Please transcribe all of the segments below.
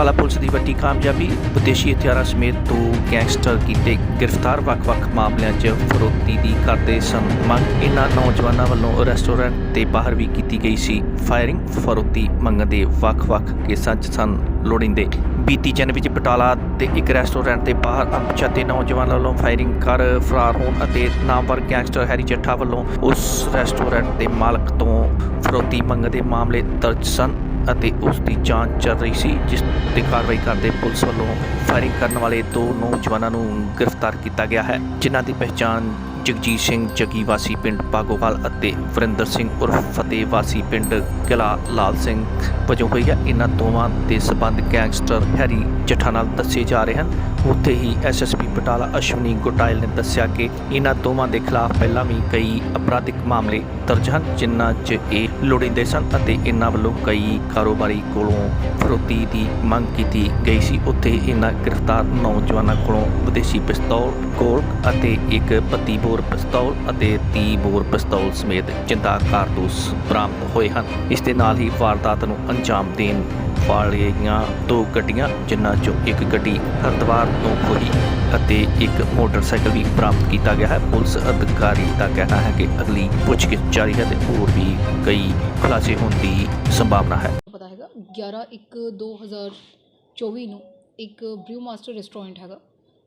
Batala police ਦੀ ਵੱਡੀ ਕਾਮਯਾਬੀ। ਵਿਦੇਸ਼ੀ ਹਥਿਆਰਾਂ ਸਮੇਤ ਦੋ ਗੈਂਗਸਟਰ ਕੀਤੇ ਗ੍ਰਿਫਤਾਰ। ਵੱਖ-ਵੱਖ ਮਾਮਲਿਆਂ 'ਚ ਫਰੋਤੀ ਦੀ ਕਰਦੇ ਸਨ ਮੰਗ। ਇਹਨਾਂ ਨੌਜਵਾਨਾਂ ਵੱਲੋਂ ਰੈਸਟੋਰੈਂਟ ਤੇ ਬਾਹਰ ਵੀ ਕੀਤੀ ਗਈ ਸੀ। ਫਾਇਰਿੰਗ, ਫਰੋਤੀ ਮੰਗਣ ਵੱਖ-ਵੱਖ ਕੇਸਾਂ 'ਚ ਸਨ ਲੋੜਿੰਦੇ। ਬੀਤੀ ਜਨ ਵਿੱਚ ਬਟਾਲਾ ਦੇ ਇੱਕ ਰੈਸਟੋਰੈਂਟ ਦੇ ਬਾਹਰ ਅਣਪਛਾਤੇ ਨੌਜਵਾਨਾਂ ਵੱਲੋਂ ਫਾਇਰਿੰਗ ਕਰ ਫਰਾਰ ਹੋਣ ਅਤੇ ਨਾਮਵਰ ਗੈਂਗਸਟਰ ਹੈਰੀ ਜੱਠਾ ਵੱਲੋਂ ਉਸ ਰੈਸਟੋਰੈਂਟ ਦੇ ਮਾਲਕ ਤੋਂ ਫਰੋਤੀ ਮੰਗਣ ਦੇ ਮਾਮਲੇ ਦਰਜ ਸਨ। ਅਤੇ ਉਸ ਦੀ ਜਾਂਚ ਚੱਲ ਰਹੀ ਸੀ, ਜਿਸ ਤੇ ਕਾਰਵਾਈ ਕਰਦੇ ਪੁਲਿਸ ਵੱਲੋਂ ਫਾਇਰਿੰਗ ਕਰਨ ਵਾਲੇ ਦੋ ਨੌਜਵਾਨਾਂ ਨੂੰ ਗ੍ਰਿਫਤਾਰ ਕੀਤਾ ਗਿਆ ਹੈ, ਜਿਨ੍ਹਾਂ ਦੀ ਪਹਿਚਾਣ ਜਗਜੀਤ ਸਿੰਘ ਜੱਗੀ ਵਾਸੀ ਪਿੰਡ ਪਾਗੋਵਾਲ ਅਤੇ ਵਰਿੰਦਰ ਸਿੰਘ ਉਰਫ ਫਤਿਹ ਵਾਸੀ ਪਿੰਡ ਕਿਲਾ ਲਾਲ ਸਿੰਘ ਵਜੋਂ ਹੋਈ ਹੈ। ਇਹਨਾਂ ਦੋਵਾਂ ਦੇ ਸਬੰਧ ਗੈਂਗਸਟਰ ਹੈਰੀ ਜੱਠਾ ਨਾਲ ਦੱਸੇ ਜਾ ਰਹੇ ਹਨ। ਉੱਥੇ ਹੀ ਐਸਐਸਪੀ ਬਟਾਲਾ ਅਸ਼ਵਨੀ ਗੋਟਾਇਲ ਨੇ ਦੱਸਿਆ ਕਿ ਇਹਨਾਂ ਦੋਵਾਂ ਦੇ ਖਿਲਾਫ ਪਹਿਲਾਂ ਵੀ ਕਈ ਅਪਰਾਧਿਕ ਮਾਮਲੇ ਦਰਜ ਹਨ, ਜਿਨ੍ਹਾਂ 'ਚ ਇਹ ਲੋੜੀਂਦੇ ਸਨ ਅਤੇ ਇਹਨਾਂ ਵੱਲੋਂ ਕਈ ਕਾਰੋਬਾਰੀ ਕੋਲੋਂ ਫਰੋਤੀ ਦੀ ਮੰਗ ਕੀਤੀ ਗਈ ਸੀ। ਉੱਥੇ ਇਹਨਾਂ ਗ੍ਰਿਫਤਾਰ ਨੌਜਵਾਨਾਂ ਕੋਲੋਂ ਵਿਦੇਸ਼ੀ ਪਿਸਤੌਲ ਗੋਲ ਅਤੇ ਇੱਕ 32 ਬੋਰ ਪਿਸਤੌਲ ਅਤੇ 30 ਬੋਰ ਪਿਸਤੌਲ ਸਮੇਤ ਜਿੰਦਾ ਕਾਰਤੂਸ ਬਰਾਮਦ ਹੋਏ ਹਨ। ਇਸ ਦੇ ਨਾਲ ਹੀ ਵਾਰਦਾਤ ਨੂੰ ਅੰਜਾਮ ਦੇਣ ਵਾਲੀਆਂ ਦੋ ਗੱਡੀਆਂ, ਜਿਨ੍ਹਾਂ 'ਚੋਂ ਇੱਕ ਗੱਡੀ ਹਰਿਦੁਆਰ ਤੋਂ ਖੋਈ ਅਤੇ ਇੱਕ ਮੋਟਰਸਾਈਕਲ ਵੀ ਬਰਾਮਦ ਕੀਤਾ ਗਿਆ ਹੈ। ਪੁਲਿਸ ਅਧਿਕਾਰੀ ਦਾ ਕਹਿਣਾ ਹੈ ਕਿ ਅਗਲੀ ਪੁੱਛਗਿੱਛ ਜਾਰੀ ਹੈ ਤੇ ਹੋਰ ਵੀ ਕਈ ਖੁਲਾਸੇ ਹੋਣ ਦੀ ਸੰਭਾਵਨਾ ਹੈ। ਪਤਾ ਹੈਗਾ 11 1 2024 ਨੂੰ ਇੱਕ ਬ੍ਰਿਊ ਮਾਸਟਰ ਰੈਸਟੋਰੈਂਟ ਹੈਗਾ।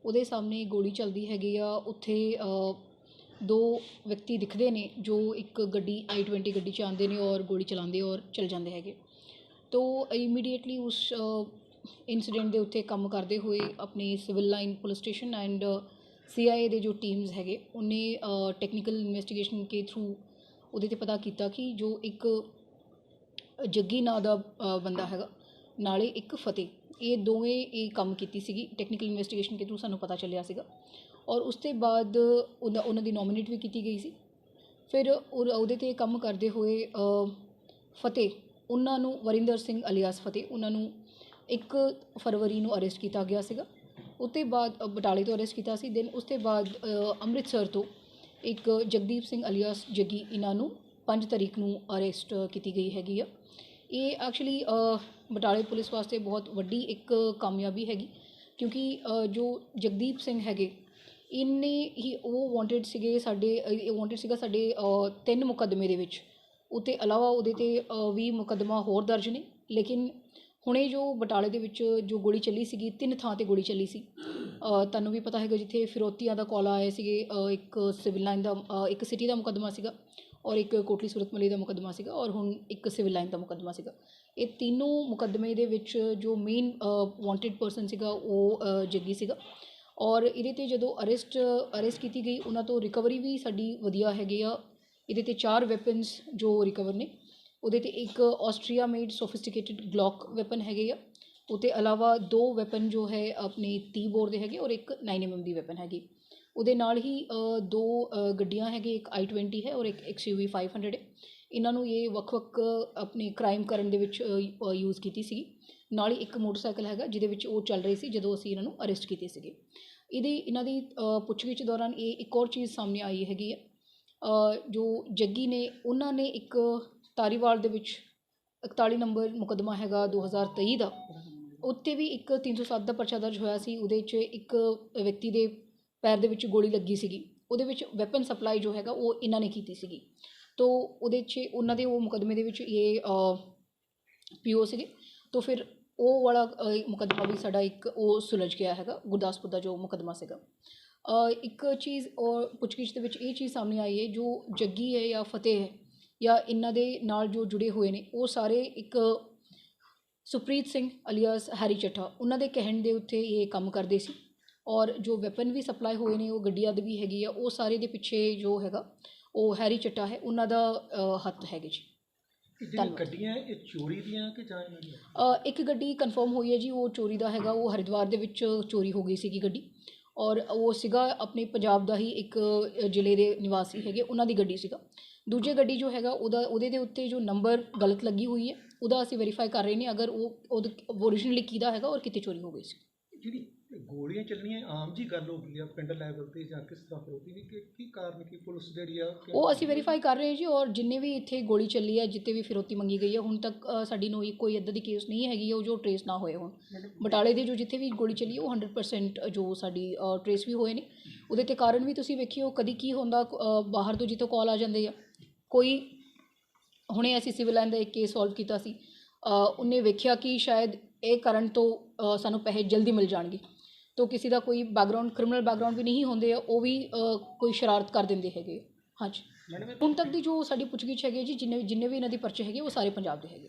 ਉਹਦੇ ਸਾਹਮਣੇ ਗੋਲੀ ਚੱਲਦੀ ਹੈਗੀ ਆ। ਉੱਥੇ ਦੋ ਵਿਅਕਤੀ ਦਿਖਦੇ ਨੇ ਜੋ ਇੱਕ ਗੱਡੀ i20 ਗੱਡੀ 'ਚ ਆਉਂਦੇ ਨੇ ਔਰ ਗੋਲੀ ਚਲਾਉਂਦੇ ਔਰ ਚਲ ਜਾਂਦੇ ਹੈਗੇ। ਤੋ ਇਮੀਡੀਏਟਲੀ ਉਸ ਇੰਸੀਡੈਂਟ ਦੇ ਉੱਤੇ ਕੰਮ ਕਰਦੇ ਹੋਏ ਆਪਣੀ civil line police station and C I A ਦੇ ਜੋ ਟੀਮਸ ਹੈਗੇ, ਉਹਨੇ ਟੈਕਨੀਕਲ ਇਨਵੈਸਟੀਗੇਸ਼ਨ ਕੇ ਥਰੂ ਉਹਦੇ ਤੇ ਪਤਾ ਕੀਤਾ ਕਿ ਜੋ ਇੱਕ ਜੱਗੀ ਨਾਂ ਦਾ ਬੰਦਾ ਹੈਗਾ, ਨਾਲੇ ਇੱਕ ਫਤਿਹ। ਇਹ ਦੋਵੇਂ ਇਹ ਕੰਮ ਕੀਤੀ ਸੀਗੀ ਟੈਕਨੀਕਲ ਇਨਵੈਸਟੀਗੇਸ਼ਨ ਕੇ ਥਰੂ ਸਾਨੂੰ ਪਤਾ ਚੱਲਿਆ ਸੀਗਾ। ਔਰ ਉਸ ਤੋਂ ਬਾਅਦ ਉਹਦਾ, ਉਹਨਾਂ ਦੀ ਨੋਮੀਨੇਟ ਵੀ ਕੀਤੀ ਗਈ ਸੀ। ਫਿਰ ਉਹ- ਉਹਦੇ ਤੇ ਕੰਮ ਕਰਦੇ ਹੋਏ ਫਤਿਹ, ਉਹਨਾਂ ਨੂੰ ਵਰਿੰਦਰ ਸਿੰਘ ਅਲਿਆਸ ਫਤਿਹ, ਉਹਨਾਂ ਨੂੰ 1 ਫਰਵਰੀ ਨੂੰ ਅਰੈਸਟ ਕੀਤਾ ਗਿਆ ਸੀਗਾ। ਉਸ ਤੋਂ ਬਾਅਦ ਬਟਾਲੇ ਤੋਂ ਅਰੈਸਟ ਕੀਤਾ ਸੀ। ਦੈਨ ਉਸ ਤੋਂ ਬਾਅਦ ਅੰਮ੍ਰਿਤਸਰ ਤੋਂ ਇੱਕ ਜਗਦੀਪ ਸਿੰਘ ਅਲਿਆਸ ਜੱਗੀ, ਇਹਨਾਂ ਨੂੰ 5 ਤਰੀਕ ਨੂੰ ਅਰੈਸਟ ਕੀਤੀ ਗਈ ਹੈਗੀ ਆ। ਇਹ ਐਕਚੁਅਲੀ ਬਟਾਲੇ ਪੁਲਿਸ ਵਾਸਤੇ ਬਹੁਤ ਵੱਡੀ ਇੱਕ ਕਾਮਯਾਬੀ ਹੈਗੀ ਕਿਉਂਕਿ ਜੋ ਜਗਦੀਪ ਸਿੰਘ ਹੈਗੇ ਇਹਨੇ ਹੀ ਉਹ ਵਾਂਟਡ ਸੀਗੇ ਸਾਡੇ ਇਹ ਵਾਂਟਡ ਸੀਗਾ ਸਾਡੇ ਤਿੰਨ ਮੁਕੱਦਮੇ ਦੇ ਵਿੱਚ। ਉਤੇ ਇਲਾਵਾ ਉਹਦੇ ਤੇ ਅ, ਵੀ ਮੁਕੱਦਮਾ ਹੋਰ ਦਰਜ ਨੇ ਲੇਕਿਨ ਹੁਣੇ ਜੋ ਬਟਾਲੇ ਦੇ ਵਿੱਚ ਜੋ ਗੋਲੀ ਚੱਲੀ ਸੀਗੀ ਤਿੰਨ ਥਾਂ ਤੇ ਗੋਲੀ ਚੱਲੀ ਸੀ। ਤੁਹਾਨੂੰ ਵੀ ਪਤਾ ਹੈਗਾ ਜਿੱਥੇ ਫਿਰੋਤੀਆਂ ਦਾ ਕਾਲ ਆਇਆ ਸੀਗੇ ਇੱਕ ਸਿਵਲ ਲਾਈਨ ਦਾ ਇੱਕ ਸਿਟੀ ਦਾ ਮੁਕੱਦਮਾ ਸੀਗਾ। ਔਰ ਇੱਕ ਕੋਟਲੀ ਸੂਰਤ ਮਲੀ ਦਾ ਮੁਕੱਦਮਾ ਸੀਗਾ ਔਰ ਹੁਣ ਇੱਕ ਸਿਵਲ ਲਾਈਨ ਦਾ ਮੁਕੱਦਮਾ ਸੀਗਾ। ਇਹ ਤਿੰਨੋਂ ਮੁਕੱਦਮੇ ਦੇ ਵਿੱਚ ਜੋ ਮੇਨ ਵਾਂਟਡ ਪਰਸਨ ਸੀਗਾ ਉਹ ਜੱਗੀ ਸੀਗਾ। ਔਰ ਇਹਦੇ ਤੇ ਜਦੋਂ ਅਰੈਸਟ ਅਰੈਸਟ ਕੀਤੀ ਗਈ, ਉਹਨਾਂ ਤੋਂ ਰਿਕਵਰੀ ਵੀ ਸਾਡੀ ਵਧੀਆ ਹੈਗੀ ਆ। ਇਹਦੇ ਤੇ ਚਾਰ ਵੈਪਨਸ ਜੋ ਰਿਕਵਰ ਨੇ, ਉਹਦੇ ਤੇ ਇੱਕ Austria made sophisticated Glock weapon ਹੈਗੇ ਆ। ਉਹਤੇ ਇਲਾਵਾ ਦੋ ਵੈਪਨ ਜੋ ਹੈ, ਆਪਣੇ 30 ਬੋਰ ਦੇ ਹੈਗੇ ਔਰ ਇੱਕ 9 mm ਦੀ ਵੈਪਨ ਹੈਗੀ। ਉਹਦੇ ਨਾਲ ਹੀ ਦੋ ਗੱਡੀਆਂ ਹੈਗੇ, ਇੱਕ i20 ਹੈ ਔਰ ਇੱਕ XUV 500 ਹੈ। ਇਹਨਾਂ ਨੂੰ ਇਹ ਵੱਖ-ਵੱਖ ਆਪਣੇ ਕ੍ਰਾਈਮ ਕਰਨ ਦੇ ਵਿੱਚ ਯੂਜ਼ ਕੀਤੀ ਸੀ ਨਾਲ ਹੀ ਇੱਕ ਮੋਟਰਸਾਈਕਲ ਹੈਗਾ, ਜਿਹਦੇ ਵਿੱਚ ਉਹ ਚੱਲ ਰਹੀ ਸੀ, ਜਦੋਂ ਅਸੀਂ ਇਹਨਾਂ ਨੂੰ ਅਰੈਸਟ ਕੀਤੇ ਸੀਗੇ। ਇਹਦੀ, ਇਹਨਾਂ ਦੀ ਪੁੱਛਗਿੱਛ ਦੌਰਾਨ ਇਹ ਇੱਕ ਹੋਰ ਚੀਜ਼ ਸਾਹਮਣੇ ਆਈ ਹੈਗੀ ਹੈ। ਜੋ ਜੱਗੀ ਨੇ, ਉਹਨਾਂ ਨੇ ਇੱਕ ਤਾਰੀਵਾਲ ਦੇ ਵਿੱਚ 41 ਨੰਬਰ ਮੁਕੱਦਮਾ ਹੈਗਾ 2023 ਦਾ। ਉੱਤੇ ਵੀ ਇੱਕ 307 ਦਾ ਪਰਚਾ ਦਰਜ ਹੋਇਆ ਸੀ। ਉਹਦੇ 'ਚ ਇੱਕ ਵਿਅਕਤੀ ਦੇ ਪੈਰ ਦੇ ਵਿੱਚ ਗੋਲੀ ਲੱਗੀ ਸੀਗੀ ਉਹਦੇ ਵਿੱਚ ਵੈਪਨ ਸਪਲਾਈ ਜੋ ਹੈਗਾ ਉਹ ਇਹਨਾਂ ਨੇ ਕੀਤੀ ਸੀਗੀ। ਤੋ ਉਹਦੇ 'ਚ ਉਹਨਾਂ ਦੇ ਉਹ ਮੁਕੱਦਮੇ ਦੇ ਵਿੱਚ ਇਹ ਪੀਓ ਸੀਗੇ। ਤੋ ਫਿਰ ਉਹ ਵਾਲਾ ਅ, ਮੁਕੱਦਮਾ ਵੀ ਸਾਡਾ ਇੱਕ ਉਹ ਸੁਲਝ ਗਿਆ ਹੈਗਾ ਗੁਰਦਾਸਪੁਰ ਦਾ ਜੋ ਮੁਕੱਦਮਾ ਸੀਗਾ। ਇੱਕ ਚੀਜ਼ ਔਰ ਪੁੱਛਗਿੱਛ ਦੇ ਵਿੱਚ ਇਹ ਚੀਜ਼ ਸਾਹਮਣੇ ਆਈ ਹੈ ਜੋ ਜੱਗੀ ਹੈ ਜਾਂ ਫਤਿਹ ਹੈ ਜਾਂ ਇਹਨਾਂ ਦੇ ਨਾਲ ਜੋ ਜੁੜੇ ਹੋਏ ਨੇ ਉਹ ਸਾਰੇ ਇੱਕ ਸੁਪ੍ਰੀਤ ਸਿੰਘ ਅਲੀਆਸ ਹੈਰੀ ਚੱਠਾ ਉਹਨਾਂ ਦੇ ਕਹਿਣ ਦੇ ਉੱਤੇ ਇਹ ਕੰਮ ਕਰਦੇ ਸੀ। ਔਰ ਜੋ ਵੈਪਨ ਵੀ ਸਪਲਾਈ ਹੋਏ ਨੇ ਉਹ ਗੱਡੀਆਂ ਦੇ ਵੀ ਹੈਗੀ ਆ ਉਹ ਸਾਰੇ ਦੇ ਪਿੱਛੇ ਜੋ ਹੈਗਾ ਉਹ ਹੈਰੀ ਚੱਠਾ ਹੈ ਉਹਨਾਂ ਦਾ ਅ, ਹੱਥ ਹੈਗੇ ਜੀ। ਇਹ ਜਿਹੜੀ ਧੰਨਵਾਦ। ਗੱਡੀਆਂ ਇਹ ਚੋਰੀ ਦੀਆਂ ਕਿ ਜਾਂ ਇਹਨਾਂ ਦੀਆਂ? ਅ, ਇੱਕ ਗੱਡੀ ਕਨਫਰਮ ਹੋਈ ਹੈ ਜੀ ਉਹ ਚੋਰੀ ਦਾ ਹੈਗਾ ਉਹ ਹਰਿਦੁਆਰ ਦੇ ਵਿੱਚ ਚੋਰੀ ਹੋ ਗਈ ਸੀਗੀ ਗੱਡੀ। ਔਰ ਉਹ ਸੀਗਾ ਆਪਣੇ ਪੰਜਾਬ ਦਾ ਹੀ ਇੱਕ ਅ, ਜ਼ਿਲ੍ਹੇ ਦੇ ਨਿਵਾਸੀ ਹੈਗੇ ਉਹਨਾਂ ਦੀ ਗੱਡੀ ਸੀਗਾ। ਦੂਜੇ ਗੱਡੀ ਜੋ ਹੈਗਾ ਉਹਦਾ ਉਹਦੇ ਦੇ ਉੱਤੇ ਜੋ ਨੰਬਰ ਗਲਤ ਲੱਗੀ ਹੋਈ ਹੈ ਉਹਦਾ ਅਸੀਂ ਵੈਰੀਫਾਈ ਕਰ ਰਹੇ ਨੇ ਅਗਰ ਉਹ ਓਰੀਜਨਲੀ ਕਿਹਦਾ ਹੈਗਾ ਔਰ ਕਿਤੇ ਚੋਰੀ ਹੋ ਗਈ ਸੀ। ਜਿਹੜੀ ਇਹ ਗੋਲੀਆਂ ਚੱਲਣੀਆਂ ਆਮ ਜੀ ਗੱਲ ਹੋ ਗਈ ਆ ਪਿੰਡ ਲੈਵਲ ਤੇ ਜਾਂ ਕਿਸ ਤਰ੍ਹਾਂ ਹੋਊਗੀ ਵੀ ਕਿ ਕੀ ਕਾਰਨ ਕੀ ਪੁਲਿਸ ਜਿਹੜੀ ਆ ਕਿ- ਉਹ ਅਸੀਂ ਵੈਰੀਫਾਈ ਕਰ ਰਹੇ ਜੀ ਔਰ ਜਿੰਨੇ ਵੀ ਇੱਥੇ ਗੋਲੀ ਚੱਲੀ ਹੈ ਜਿੱਤੇ ਵੀ ਫਿਰੋਤੀ ਮੰਗੀ ਗਈ ਹੈ ਹੁਣ ਤੱਕ ਅ, ਸਾਡੀ ਨੋਈ ਕੋਈ ਇੱਦਾਂ ਦੀ ਕੇਸ ਨਹੀਂ ਹੈਗੀ ਉਹ ਜੋ ਟਰੇਸ ਨਾ ਹੋਏ ਹੋਣ। ਬਟਾਲੇ ਦੇ ਜੋ ਜਿੱਥੇ ਵੀ ਗੋਲੀ ਚੱਲੀ ਹੈ, ਉਹ 100% ਜੋ ਸਾਡੀ ਟਰੇਸ ਵੀ ਹੋਏ ਨੇ। ਉਹਦੇ ਤੇ ਕਾਰਨ ਵੀ ਤੁਸੀਂ ਵੇਖਿਓ ਕਦੀ ਕੀ ਹੁੰਦਾ ਅ, ਬਾਹਰ ਤੋਂ ਜਿੱਥੋਂ ਕਾਲ ਆ ਜਾਂਦੇ ਆ। ਕੋਈ ਹੁਣੇ ਅਸੀਂ ਸਿਵਲ ਲਾਈਨ ਦਾ ਇੱਕ ਕੇਸ ਸੋਲਵ ਕੀਤਾ ਸੀ। ਅ, ਉਹਨੇ ਵੇਖਿਆ ਕਿ ਸ਼ਾਇਦ ਇਹ ਕਰਨ ਤੋਂ ਅ, ਸਾਨੂੰ ਪੈਸੇ ਜਲਦੀ ਮਿਲ ਜਾਣਗੇ। ਤੋ ਕਿਸੇ ਦਾ ਕੋਈ ਬੈਕਗ੍ਰਾਉਂਡ ਕ੍ਰਿਮੀਨਲ ਬੈਕਗ੍ਰਾਉਂਡ ਵੀ ਨਹੀਂ ਹੁੰਦੇ ਉਹ ਵੀ ਕੋਈ ਸ਼ਰਾਰਤ ਕਰ ਦਿੰਦੇ ਹੈਗੇ। ਹਾਂਜੀ ਹੁਣ ਤੱਕ ਦੀ ਜੋ ਸਾਡੀ ਪੁੱਛਗਿੱਛ ਹੈਗੀ ਜੀ ਜਿੰਨੇ ਜਿੰਨੇ ਵੀ ਇਹਨਾਂ ਦੀ ਪਰਚੇ ਹੈਗੇ ਉਹ ਸਾਰੇ ਪੰਜਾਬ ਦੇ ਹੈਗੇ